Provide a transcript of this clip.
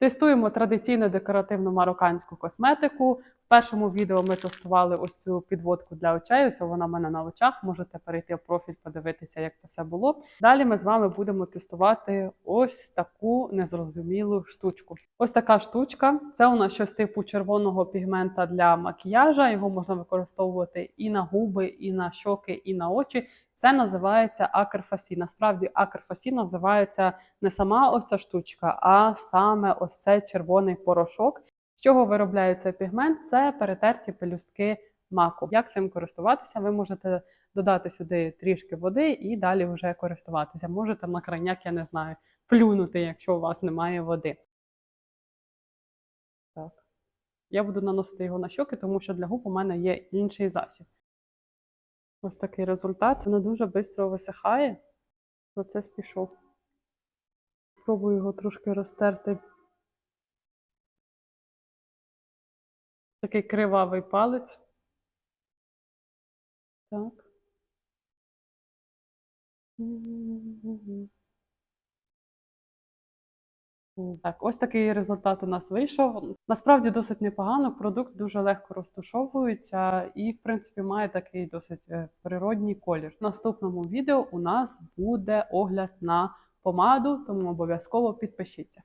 Тестуємо традиційну декоративну марокканську косметику. Першому відео ми тестували ось цю підводку для очей. Ось вона в мене на очах. Можете перейти в профіль, подивитися, як це все було. Далі ми з вами будемо тестувати ось таку незрозумілу штучку. Ось така штучка. Це у нас щось типу червоного пігмента для макіяжа. Його можна використовувати і на губи, і на щоки, і на очі. Це називається акерфасі. Насправді акерфасі називається не сама ось ця штучка, а саме ось цей червоний порошок. З чого виробляється пігмент? Це перетерті пелюстки маку. Як цим користуватися? Ви можете додати сюди трішки води і далі вже користуватися. Можете на крайняк, я не знаю, плюнути, якщо у вас немає води. Так. Я буду наносити його на щоки, тому що для губ у мене є інший засіб. Ось такий результат. Воно дуже швидко висихає. Процес пішов. Спробую його трошки розтерти. Такий кривавий палець. Так. Так, ось такий результат у нас вийшов. Насправді досить непогано. Продукт дуже легко розтушовується і, в принципі, має такий досить е, природній колір. В наступному відео у нас буде огляд на помаду, тому обов'язково підпишіться.